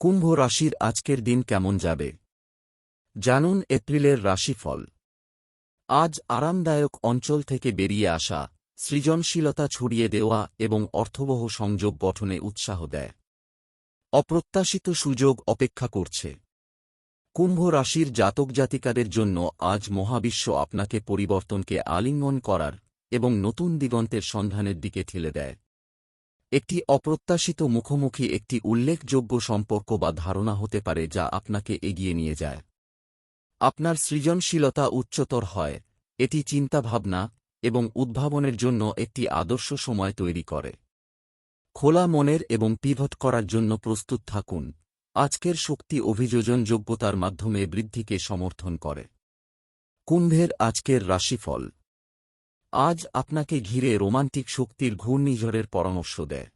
কুম্ভ রাশির আজকের দিন কেমন যাবে? জানুন এপ্রিলের রাশিফল। আজ আরামদায়ক অঞ্চল থেকে বেরিয়ে আসা, সৃজনশীলতা ছড়িয়ে দেওয়া এবং অর্থবহ সংযোগ গঠনে উৎসাহ দেয়। অপ্রত্যাশিত সুযোগ অপেক্ষা করছে। কুম্ভ রাশির জাতক জাতিকাদের জন্য আজ মহাবিশ্ব আপনাকে পরিবর্তনকে আলিঙ্গন করার এবং নতুন দিগন্তের সন্ধানের দিকে ঠেলে দেয়। একটি অপ্রত্যাশিত মুখোমুখি একটি উল্লেখযোগ্য সম্পর্ক বা ধারণা হতে পারে যা আপনাকে এগিয়ে নিয়ে যায়। আপনার সৃজনশীলতা উচ্চতর হয়, এটি চিন্তাভাবনা এবং উদ্ভাবনের জন্য একটি আদর্শ সময় তৈরি করে। খোলা মনের এবং পিভট করার জন্য প্রস্তুত থাকুন। আজকের শক্তি অভিযোজন যোগ্যতার মাধ্যমে বৃদ্ধিকে সমর্থন করে। কুম্ভের আজকের রাশিফল আজ আপনাকে ঘিরে রোমান্টিক শক্তির ঘূর্ণিঝড়ের পরামর্শ দেয়।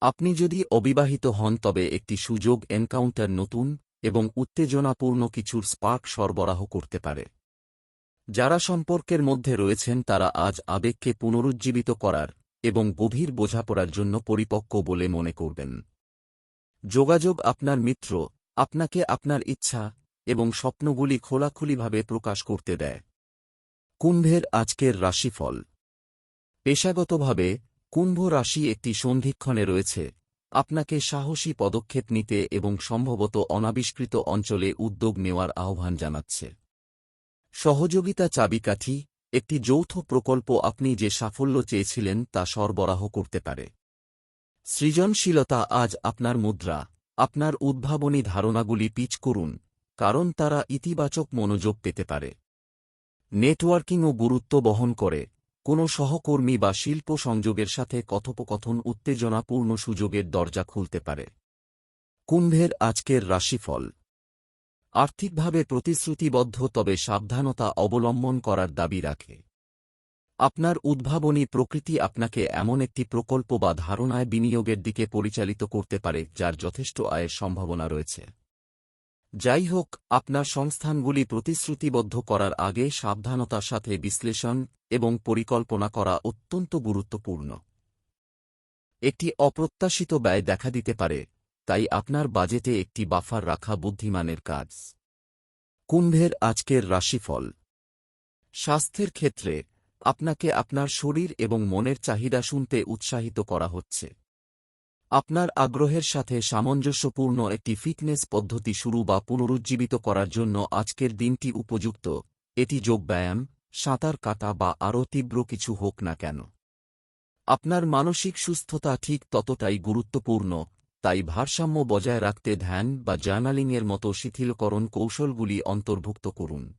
আপনি যদি অবিবাহিত হন, তবে একটি সুযোগ এনকাউন্টার নতুন এবং উত্তেজনাপূর্ণ কিছুর স্পার্ক সরবরাহ করতে পারে। যারা সম্পর্কের মধ্যে রয়েছেন, তারা আজ আবেগকে পুনরুজ্জীবিত করার এবং গভীর বোঝাপড়ার জন্য পরিপক্ক বলে মনে করবেন। যোগাযোগ আপনার মিত্র, আপনাকে আপনার ইচ্ছা এবং স্বপ্নগুলি খোলাখুলিভাবে প্রকাশ করতে দেয়। কুম্ভের আজকের রাশিফল। পেশাগতভাবে, কুম্ভ রাশি একটি সন্ধিক্ষণে রয়েছে। আপনাকে সাহসী পদক্ষেপ নিতে এবং সম্ভবত অনাবিষ্কৃত অঞ্চলে উদ্যোগ নেওয়ার আহ্বান জানাচ্ছে। সহযোগিতা চাবিকাঠি, একটি যৌথ প্রকল্প আপনি যে সাফল্য চেয়েছিলেন তা সরবরাহ করতে পারে। সৃজনশীলতা আজ আপনার মুদ্রা, আপনার উদ্ভাবনী ধারণাগুলি পিচ করুন, কারণ তারা ইতিবাচক মনোযোগ পেতে পারে। নেটওয়ার্কিংও গুরুত্ব বহন করে। কোনো সহকর্মী বা শিল্প সংযোগের সাথে কথোপকথন উত্তেজনাপূর্ণ সুযোগের দরজা খুলতে পারে। কুম্ভের আজকের রাশিফল। আর্থিকভাবে প্রতিশ্রুতিবদ্ধ তবে সাবধানতা অবলম্বন করার দাবি রাখে। আপনার উদ্ভাবনী প্রকৃতি আপনাকে এমন একটি প্রকল্প বা ধারণায় বিনিয়োগের দিকে পরিচালিত করতে পারে যার যথেষ্ট আয়ের সম্ভাবনা রয়েছে। যাই হোক আপনার সংস্থানগুলি প্রতিশ্রুতিবদ্ধ করার আগে সাবধানতার সাথে বিশ্লেষণ এবং পরিকল্পনা করা অত্যন্ত গুরুত্বপূর্ণ। একটি অপ্রত্যাশিত ব্যয় দেখা দিতে পারে, তাই আপনার বাজেটে একটি বাফার রাখা বুদ্ধিমানের কাজ। কুম্ভের আজকের রাশিফল। স্বাস্থ্যের ক্ষেত্রে, আপনাকে আপনার শরীর এবং মনের চাহিদা শুনতে উৎসাহিত করা হচ্ছে। আপনার আগ্রহের সাথে সামঞ্জস্যপূর্ণ একটি ফিটনেস পদ্ধতি শুরু বা পুনরুজ্জীবিত করার জন্য আজকের দিনটি উপযুক্ত। এটি যোগব্যায়াম সাঁতার কাটা বা আরও তীব্র কিছু হোক না কেন। আপনার মানসিক সুস্থতা ঠিক ততটাই গুরুত্বপূর্ণ, তাই ভারসাম্য বজায় রাখতে ধ্যান বা জার্নালিংয়ের মতো শিথিলকরণ কৌশলগুলি অন্তর্ভুক্ত করুন।